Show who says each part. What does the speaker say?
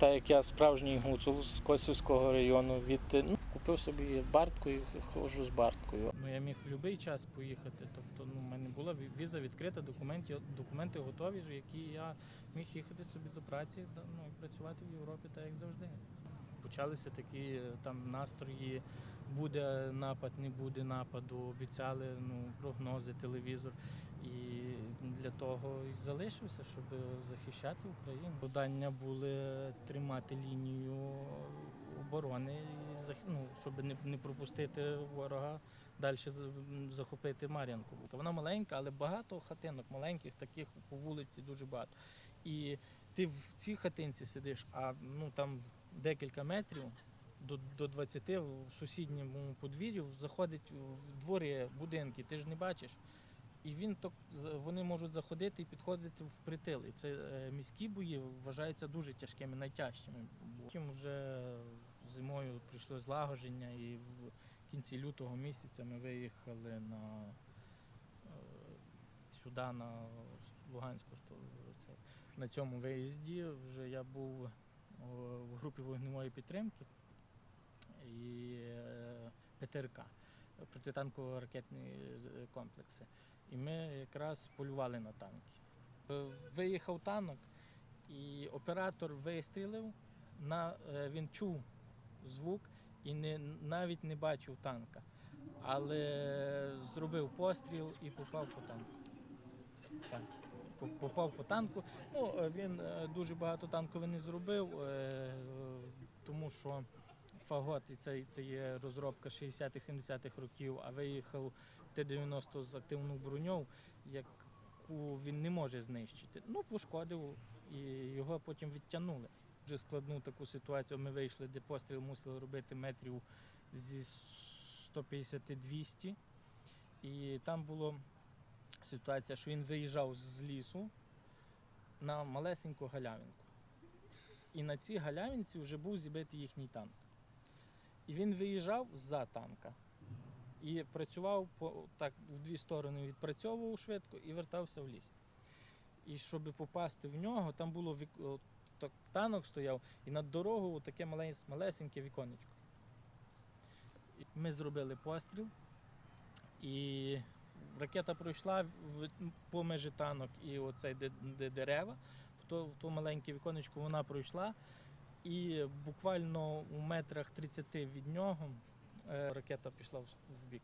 Speaker 1: Так як я справжній гуцул з Косівського району, від ну, купив собі бартку і ходжу з барткою. Ну я міг в будь-який час поїхати. Тобто, ну, в мене була віза відкрита, документи, документи готові, які я міг їхати собі до праці ну, і працювати в Європі, так як завжди. Почалися такі е, там настрої, буде напад, не буде нападу, обіцяли ну, прогнози, телевізор. І для того і залишився, щоб захищати Україну. Завдання були тримати лінію оборони, ну, щоб не, не пропустити ворога далі захопити Мар'янку. Вона маленька, але багато хатинок маленьких, таких по вулиці дуже багато. І ти в цій хатинці сидиш, а ну там декілька метрів. До, до 20 в сусідньому подвір'ю заходить в дворі будинки, ти ж не бачиш. І він то вони можуть заходити і підходити в притил. І це е, міські бої вважаються дуже тяжкими, найтяжчими. Потім вже зимою прийшло злагодження, і в кінці лютого місяця ми виїхали на е, сюди, на Луганську. На цьому виїзді вже я був в групі вогневої підтримки і е, ПТРК протитанково-ракетні е, комплекси. І ми якраз полювали на танки. Е, Виїхав танок, і оператор вистрілив, на, е, він чув звук і не, навіть не бачив танка. Але зробив постріл і попав по танку. Так. Попав по танку. Ну, е, він е, дуже багато танкових не зробив, е, тому що Фагот і це, це є розробка 60-70-х років, а виїхав Т-90 з активною броньою, яку він не може знищити. Ну, пошкодив і його потім відтягнули. Вже складну таку ситуацію. Ми вийшли, де постріл мусили робити метрів зі 150-200. І там була ситуація, що він виїжджав з лісу на малесеньку галявинку. І на цій галявинці вже був зібитий їхній танк. І він виїжджав за танка і працював по так в дві сторони, відпрацьовував швидко і вертався в ліс. І щоб попасти в нього, там було так, танок стояв, і над дорогою таке малесеньке віконечко. Ми зробили постріл, і ракета пройшла по межі танок і оцей де, де дерева, в то, в то маленьке віконечко вона пройшла. І буквально у метрах 30 від нього е, ракета пішла в, в бік.